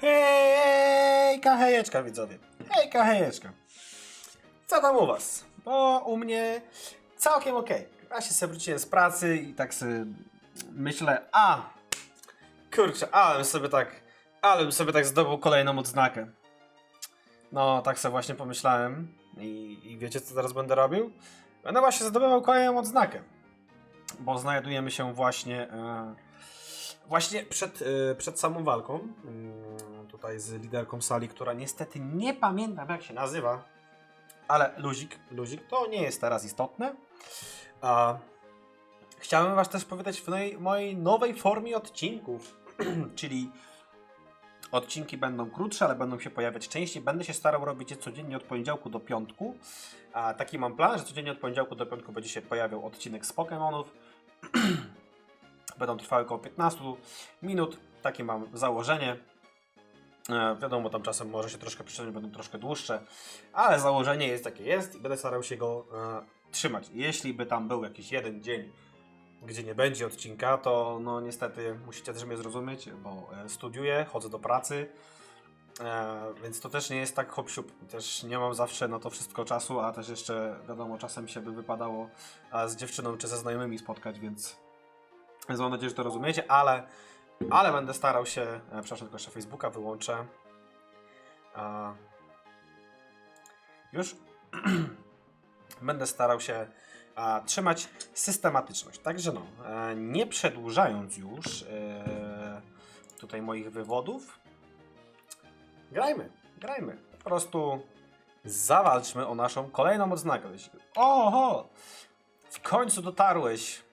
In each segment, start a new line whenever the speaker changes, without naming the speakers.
Hejka, hejeczka widzowie. Hejka, hejeczka. Co tam u was? Bo u mnie całkiem okej. Ja się sobie wróciłem z pracy i tak sobie myślę, a kurczę, ale sobie tak, ale sobie tak zdobył kolejną odznakę. No, tak sobie właśnie pomyślałem i, i wiecie co teraz będę robił? Będę właśnie zdobywał kolejną odznakę, bo znajdujemy się właśnie e, właśnie przed, e, przed samą walką mm, tutaj z liderką sali, która niestety nie pamiętam jak się nazywa, ale luzik, luzik, to nie jest teraz istotne. A, chciałem was też powiedzieć w mojej, mojej nowej formie odcinków, czyli odcinki będą krótsze, ale będą się pojawiać częściej. Będę się starał robić je codziennie od poniedziałku do piątku. A, taki mam plan, że codziennie od poniedziałku do piątku będzie się pojawiał odcinek z Pokémonów. Będą trwały około 15 minut. Takie mam założenie. E, wiadomo, tam czasem może się troszkę przyczynić, będą troszkę dłuższe, ale założenie jest takie jest i będę starał się go e, trzymać. Jeśli by tam był jakiś jeden dzień, gdzie nie będzie odcinka, to no niestety musicie też mnie zrozumieć, bo e, studiuję, chodzę do pracy, e, więc to też nie jest tak hop siup. Też nie mam zawsze na to wszystko czasu, a też jeszcze wiadomo, czasem się by wypadało z dziewczyną czy ze znajomymi spotkać, więc, więc mam nadzieję, że to rozumiecie, ale, ale będę starał się, e, przepraszam, tylko jeszcze Facebooka wyłączę. Już będę starał się a, trzymać systematyczność. Także no, e, nie przedłużając już e, tutaj moich wywodów, grajmy, grajmy. Po prostu zawalczmy o naszą kolejną odznakę. Oho! W końcu dotarłeś.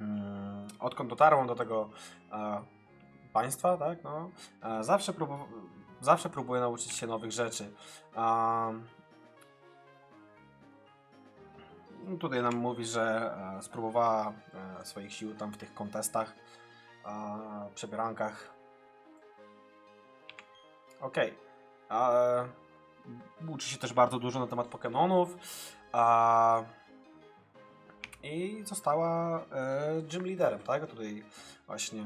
Mm, Odkąd dotarłem do tego e, państwa, tak, no, e, zawsze, próbu- zawsze próbuję nauczyć się nowych rzeczy. No tutaj nam mówi, że e, spróbowała e, swoich sił tam w tych kontestach, e, przebierankach. Okej. Okay. Uczy się też bardzo dużo na temat Pokémonów. A, I została e, gym liderem, tak? Tutaj właśnie.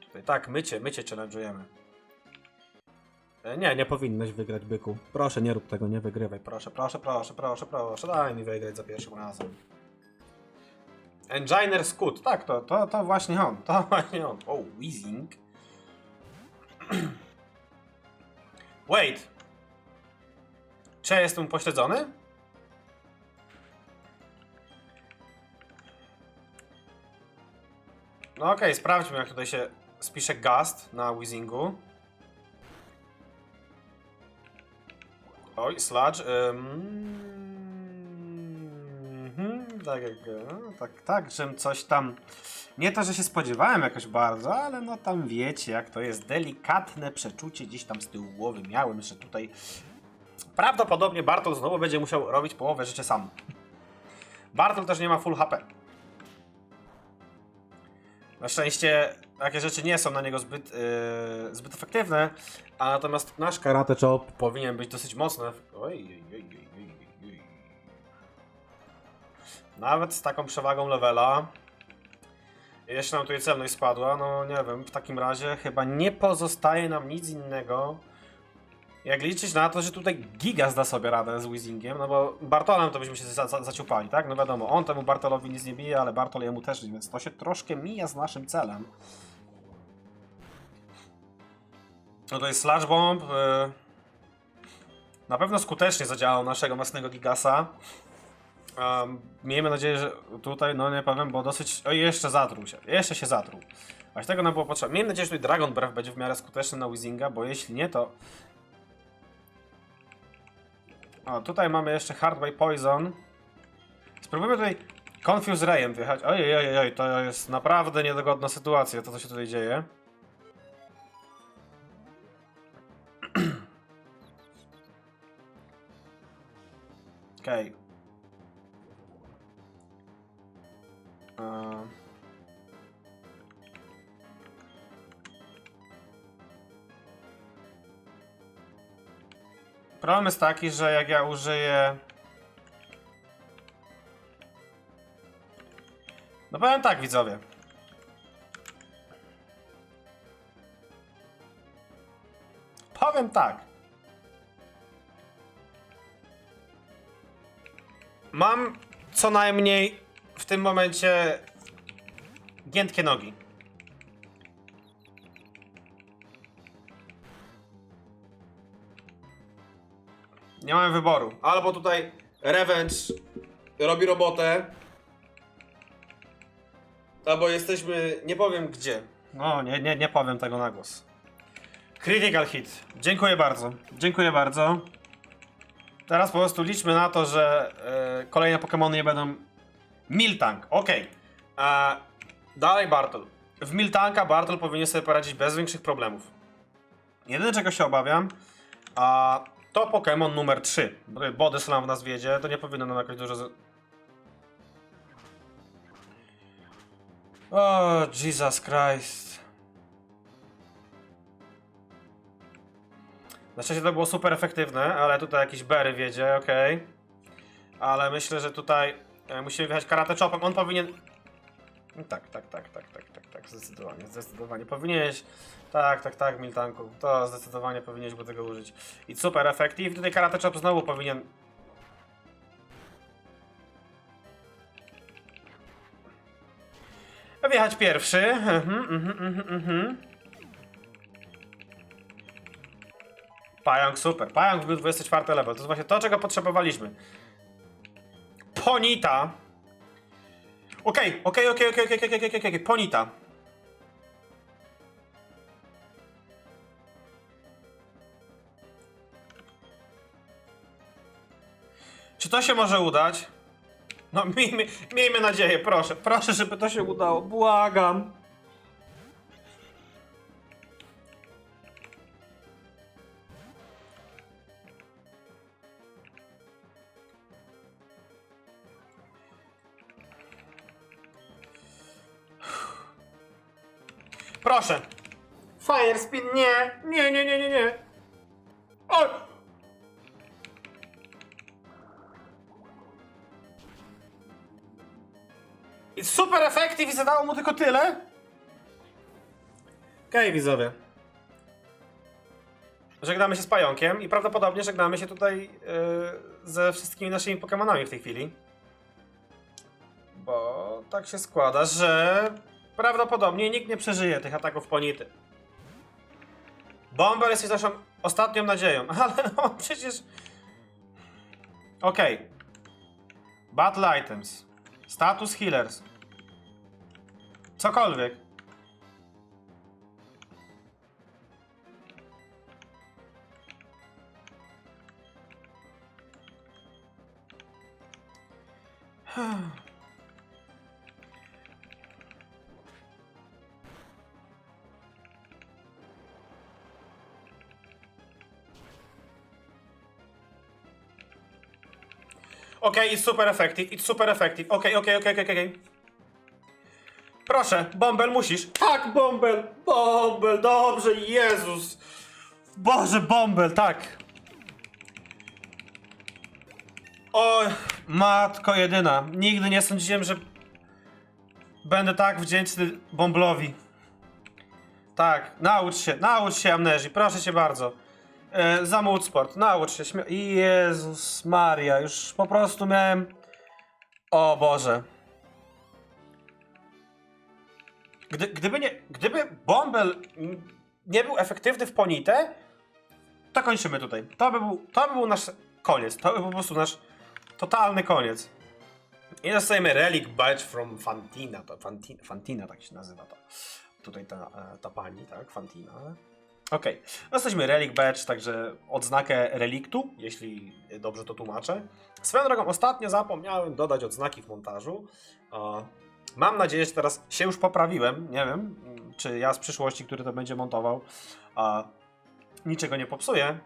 Tutaj, tak, mycie, mycie challenge'ujemy. E, Nie, nie powinnaś wygrać, byku. Proszę, nie rób tego, nie wygrywaj. Proszę, proszę, proszę, proszę, proszę. Daj mi wygrać za pierwszym razem. Enginer Scoot. Tak, to, to, to właśnie on. To właśnie on. O, Weezing. Wait. Czy ja jestem upośledzony? No okej, sprawdźmy jak tutaj się spisze Gast na Weezingu. Oj, sludge. Um, tak, jak, no, tak, tak, żem coś tam. Nie to, że się spodziewałem jakoś bardzo, ale no tam wiecie, jak to jest delikatne przeczucie gdzieś tam z tyłu głowy miałem, że tutaj prawdopodobnie Bartol znowu będzie musiał robić połowę rzeczy sam. Bartol też nie ma full HP. Na szczęście takie rzeczy nie są na niego zbyt, yy, zbyt efektywne, a natomiast nasz karate chop powinien być dosyć mocny. Oj, oj, oj, oj, oj. Nawet z taką przewagą levela. Jeszcze nam tutaj celność spadła, no nie wiem, w takim razie chyba nie pozostaje nam nic innego, jak liczyć na to, że tutaj Giga zda sobie radę z Weezingiem, no bo Bartolem to byśmy się za, za, zaciupali, tak? No wiadomo, on temu Bartolowi nic nie bije, ale Bartol jemu też, nie, więc to się troszkę mija z naszym celem. No to jest Slash Bomb. y, Na pewno skutecznie zadziałał naszego masnego Gigasa. Um, miejmy nadzieję, że tutaj, no nie powiem, bo dosyć... O, jeszcze zatruł się. Jeszcze się zatruł. Właśnie tego nam było potrzeba. Miejmy nadzieję, że tutaj Dragon Breath będzie w miarę skuteczny na Weezinga, bo jeśli nie, to... O, tutaj mamy jeszcze Hard by Poison. Spróbujmy tutaj Confuse Rayem wjechać. Ojej, to jest naprawdę niedogodna sytuacja, to co się tutaj dzieje. Okej. Eee. Problem jest taki, że jak ja użyję... No powiem tak, widzowie. Powiem tak. Mam co najmniej w tym momencie giętkie nogi. Nie mamy wyboru. Albo tutaj Revenge robi robotę, albo jesteśmy, nie powiem gdzie. No, nie, nie, nie powiem tego na głos. Critical hit. Dziękuję bardzo. Dziękuję bardzo. Teraz po prostu liczmy na to, że e, kolejne Pokémony nie będą Miltank. Okej. A Dalej Bartol. W Miltanka Bartol powinien sobie poradzić bez większych problemów. Jedyne czego się obawiam, a to Pokémon numer 3. Body Slam w nas wiedzie, to nie powinno nam jakoś dużo... z- Jesus Christ. Na szczęście to było super efektywne, ale tutaj jakiś Berry wiedzie, okej. Ale myślę, że tutaj e, musimy wjechać karate chopem. On powinien. Tak, tak, tak, tak, tak, tak, tak, zdecydowanie, zdecydowanie. Powinieneś. Tak, tak, tak, Miltanku. To zdecydowanie powinieneś było tego użyć. I super efektyw. Tutaj karate chop znowu powinien. Wjechać pierwszy. Mhm, mhm, mhm, mhm. Pająk super. Pająk był 24 level. To jest właśnie to, czego potrzebowaliśmy. Ponita. Okej, okej, okej, okej, okej, okej, okej, okej, Ponita. Czy to się może udać? No, miejmy, miejmy nadzieję, proszę. Proszę, żeby to się udało. Błagam. Proszę. Fire spin, nie. Nie, nie, nie, nie, nie. O! Super efektyw i zadało mu tylko tyle? Okej, widzowie. Żegnamy się z pająkiem i prawdopodobnie żegnamy się tutaj yy, ze wszystkimi naszymi Pokemonami w tej chwili. Bo tak się składa, że prawdopodobnie nikt nie przeżyje tych ataków ponity. Bomber jest naszą ostatnią nadzieją, ale on przecież... Okej. Battle items. Status healers. Cokolwiek. Okej, it's super effective, it's super effective. Okej, okej, okej, okej, okej. Proszę, Bombel musisz. Tak, Bombel, Bombel, dobrze, Jezus. Boże, Bombel, tak. O, matko jedyna. Nigdy nie sądziłem, że będę tak wdzięczny Bomblowi. Tak, naucz się, naucz się amnezji, proszę cię bardzo. E, za mód sport, naucz się. Śmia- Jezus Maria, już po prostu miałem... O Boże. Gdy, gdyby nie, gdyby Bombel mm, nie był efektywny w Ponitę, to kończymy tutaj. To by był, to by był nasz koniec. To by był po prostu nasz totalny koniec. I dostajemy Relic Badge from Fantina. To Fantina, Fantina tak się nazywa to. Tutaj ta, e, ta pani, tak? Fantina. Okej. Dostaliśmy Relic Badge, także odznakę reliktu, jeśli dobrze to tłumaczę. Swoją drogą, ostatnio zapomniałem dodać odznaki w montażu. Mam nadzieję, że teraz się już poprawiłem. Nie wiem, czy ja z przyszłości, który to będzie montował, niczego nie popsuję.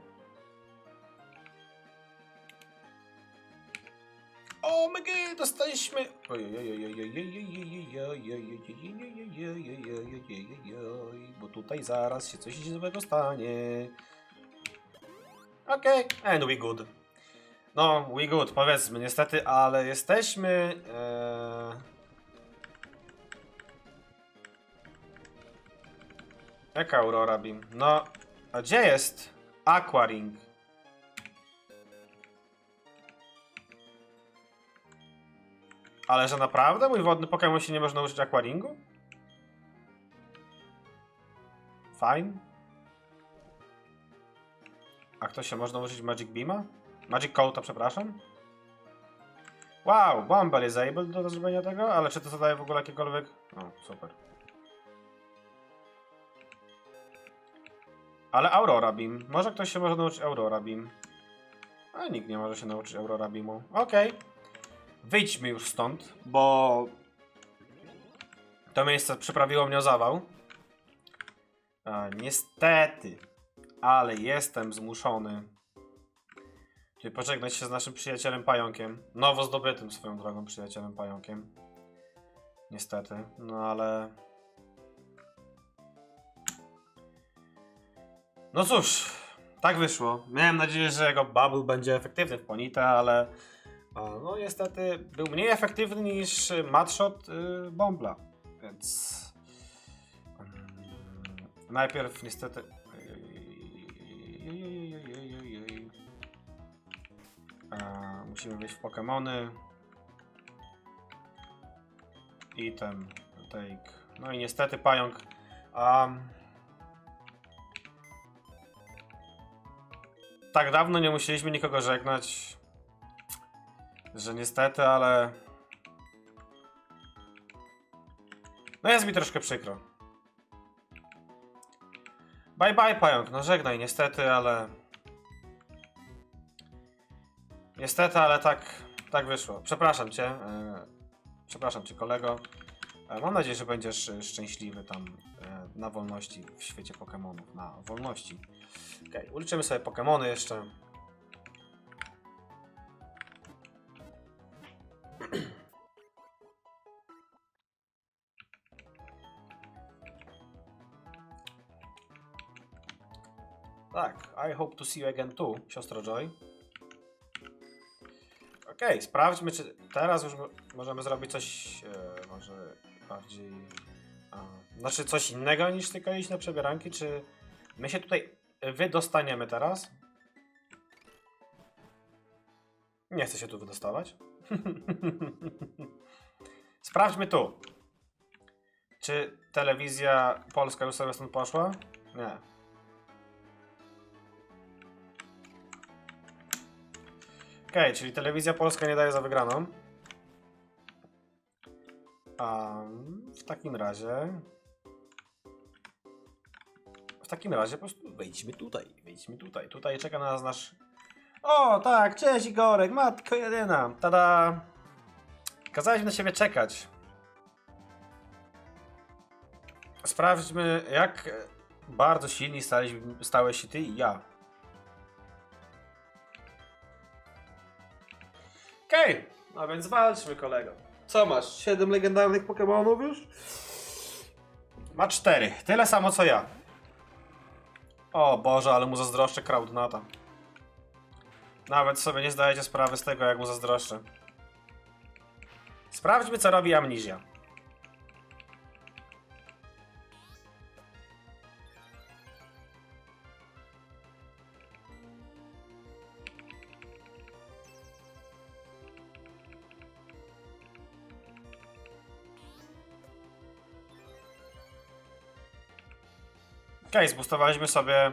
O my dostaliśmy... Bo tutaj zaraz się coś złego stanie. Okej, and we good. No, we good, powiedzmy, niestety, ale jesteśmy... Ee... Jaka Aurora Beam? No, a gdzie jest? Aquaring. Ale że naprawdę mój wodny Pokémon się nie może nauczyć Aquaringu? Fine. A kto się może nauczyć Magic Beama? Magic Coata, przepraszam. Wow, Bumble jest able do zrobienia tego, ale czy to zadaje w ogóle jakiekolwiek... O, super. Ale Aurora Beam. Może ktoś się może nauczyć Aurora Beam. A nikt nie może się nauczyć Aurora Beamu. Okej. Wyjdźmy już stąd, bo to miejsce przyprawiło mnie o zawał. A, niestety, ale jestem zmuszony Czyli pożegnać się z naszym przyjacielem pająkiem. Nowo zdobytym swoją drogą przyjacielem pająkiem. Niestety, no ale. No cóż, tak wyszło. Miałem nadzieję, że jego bubble będzie efektywny w Ponite, ale. No niestety był mniej efektywny niż matshot y, Bombla. Więc. mm, najpierw niestety. Musimy wejść w Pokémony. Item, take. No i niestety pająk. Um, tak dawno nie musieliśmy nikogo żegnać, że niestety, ale. No jest mi troszkę przykro. Bye bye pająk, no żegnaj niestety, ale. Niestety, ale tak, tak wyszło. Przepraszam cię. e, przepraszam cię, kolego. E, mam nadzieję, że będziesz e, szczęśliwy tam na wolności w świecie Pokémonów. Na wolności. Okej, uliczymy sobie Pokémony jeszcze. Tak, I hope to see you again too, siostro Joy. Okej, sprawdźmy, czy teraz już mo- możemy zrobić coś e, może bardziej... A, znaczy coś innego niż tylko iść na przebieranki, czy my się tutaj wydostaniemy teraz? Nie chcę się tu wydostawać. Sprawdźmy tu. Czy telewizja polska już sobie stąd poszła? Nie. Okej, czyli telewizja polska nie daje za wygraną. A w takim razie. W takim razie po prostu wejdźmy tutaj. Wejdźmy tutaj. Tutaj czeka na nas nasz. O, tak, cześć Igorek, matko jedyna. Tada! Kazałeś na siebie czekać. Sprawdźmy, jak bardzo silni stałeś się ty i ja. No więc walczmy, kolego. Co masz? Siedem legendarnych Pokémonów już? Ma cztery. Tyle samo co ja. O Boże, ale mu zazdroszczę Crowdnata. Nawet sobie nie zdajecie sprawy z tego, jak mu zazdroszczę. Sprawdźmy, co robi Amnizja. Okej, zbustowaliśmy sobie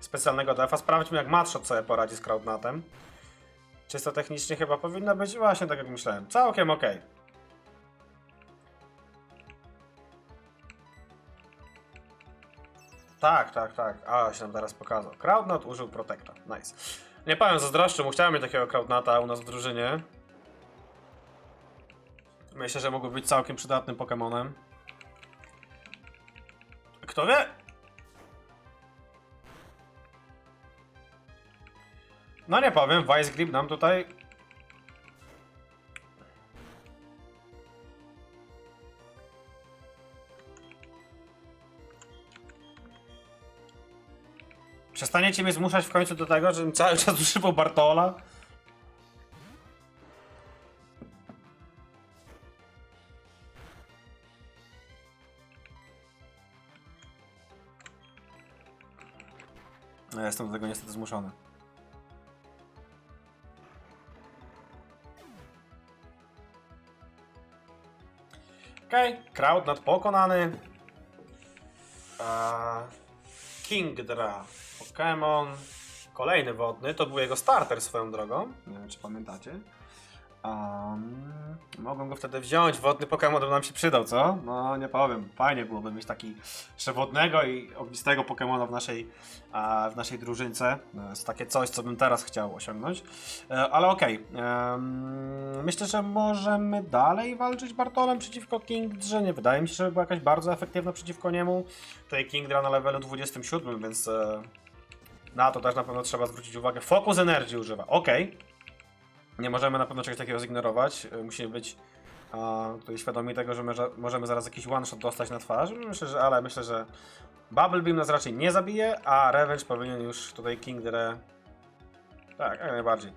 specjalnego defa. Sprawdźmy jak Matshot sobie poradzi z Crowdnatem. Czysto technicznie chyba powinno być właśnie tak jak myślałem. Całkiem ok. Tak, tak, tak. A, się nam teraz pokazał. Crowdnat użył Protecta. Nice. Nie powiem, zazdroszczę mu. Chciałem mieć takiego Crowdnata u nas w drużynie. Myślę, że mógłby być całkiem przydatnym Pokemonem. Kto wie? No nie powiem, Vice Grip nam tutaj... Przestaniecie mnie zmuszać w końcu do tego, żebym cały czas używał Bartola? Ja jestem do tego niestety zmuszony. Okej, okay. crowd nad pokonany. Eee, Kingdra, Pokémon. Kolejny wodny, to był jego starter swoją drogą. Nie wiem, czy pamiętacie. Um, mogłem go wtedy wziąć, wodny Pokémon by nam się przydał, co? No nie powiem, fajnie byłoby mieć taki przewodnego i ognistego Pokémona w naszej, a, w naszej drużynce. To jest takie coś, co bym teraz chciał osiągnąć. E, ale okej, em, myślę, że możemy dalej walczyć Bartolem przeciwko Kingdrze. Nie wydaje mi się, żeby była jakaś bardzo efektywna przeciwko niemu. Tutaj Kingdra na levelu 27, więc e, na to też na pewno trzeba zwrócić uwagę. Focus Energy używa, okej. Nie możemy na pewno czegoś takiego zignorować. Y, Musimy być a, tutaj świadomi tego, że może, możemy zaraz jakiś one shot dostać na twarz. Myślę, że, ale myślę, że Bubble Beam nas raczej nie zabije, a Revenge powinien już tutaj Kingdra. Tak, jak najbardziej.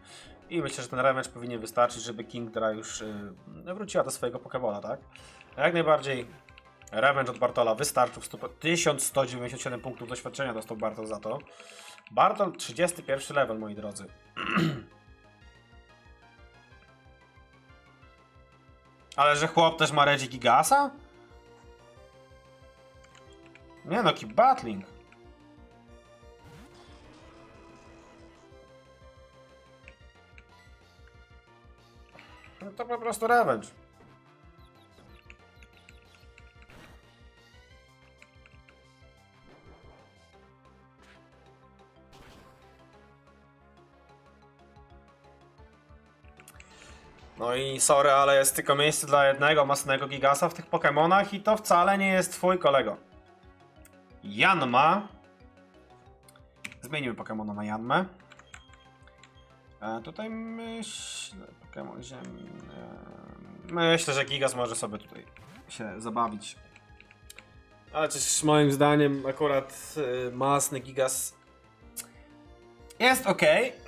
I myślę, że ten Revenge powinien wystarczyć, żeby Kingdra już y, wróciła do swojego Pokebola, tak? Jak najbardziej Revenge od Bartola wystarczył. w stu- 1197 punktów doświadczenia dostał Bartol za to. Bartol 31 level, moi drodzy. Ale że chłop też ma Reggie Gigasa? Nie no, keep battling. No to po prostu revenge. No i sorry, ale jest tylko miejsce dla jednego masnego gigasa w tych Pokémonach i to wcale nie jest twój kolego. Janma. Zmienimy Pokémona na Janmę. E, tutaj myślę... Pokémon ziemi... E, myślę, że Gigas może sobie tutaj się zabawić. Ale też moim zdaniem akurat y, masny Gigas jest ok,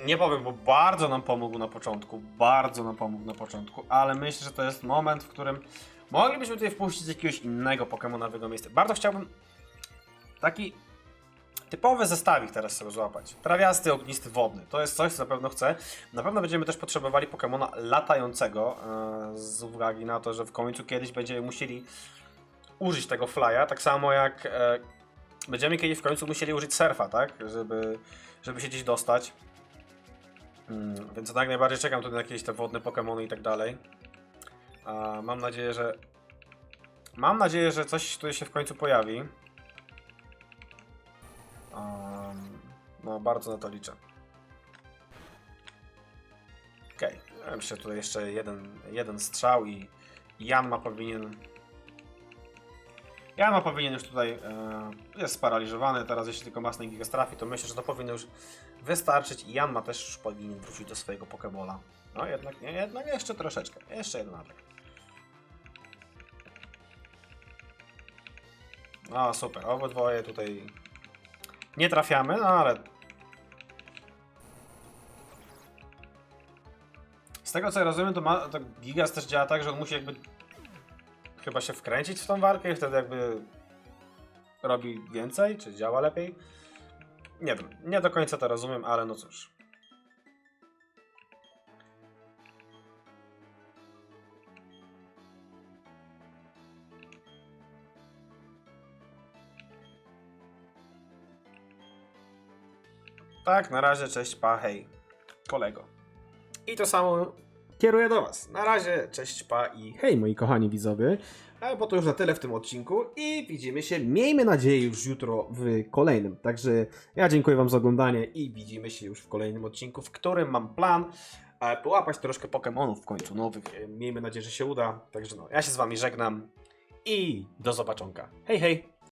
nie powiem, bo bardzo nam pomógł na początku, bardzo nam pomógł na początku, ale myślę, że to jest moment, w którym moglibyśmy tutaj wpuścić jakiegoś innego Pokemona w jego miejsce. Bardzo chciałbym taki typowy zestawik teraz sobie złapać. Trawiasty, ognisty, wodny. To jest coś, co na pewno chcę. Na pewno będziemy też potrzebowali Pokemona latającego, e, z uwagi na to, że w końcu kiedyś będziemy musieli użyć tego flya, tak samo jak e, będziemy kiedyś w końcu musieli użyć surfa, tak? Żeby, żeby się gdzieś dostać. Mm, więc tak najbardziej czekam tutaj na jakieś te wodne Pokémony i tak dalej. A mam nadzieję, że. Mam nadzieję, że coś tutaj się w końcu pojawi. Um, no, bardzo na to liczę. Okej, okay. myślę tutaj jeszcze jeden, jeden strzał i Janma powinien Jano powinien już tutaj, e, jest sparaliżowany, teraz jeśli tylko Masny Gigas trafi, to myślę, że to powinno już wystarczyć i Janma też już powinien wrócić do swojego Pokebola. No jednak nie, jednak jeszcze troszeczkę, jeszcze jeden atak. No super, obydwoje tutaj nie trafiamy, no ale... Z tego co ja rozumiem, to, ma, to Gigas też działa tak, że on musi jakby chyba się wkręcić w tą walkę i wtedy jakby robi więcej, czy działa lepiej. Nie wiem, nie do końca to rozumiem, ale no cóż. Tak, na razie, cześć, pa, hej, kolego. I to samo kieruję do Was. Na razie, cześć, pa i hej moi kochani widzowie. A bo to już na tyle w tym odcinku i widzimy się, miejmy nadzieję, już jutro w kolejnym. Także ja dziękuję Wam za oglądanie i widzimy się już w kolejnym odcinku, w którym mam plan e, połapać troszkę Pokémonów w końcu nowych. E, Miejmy nadzieję, że się uda. Także no, ja się z Wami żegnam i do zobaczonka. Hej, hej!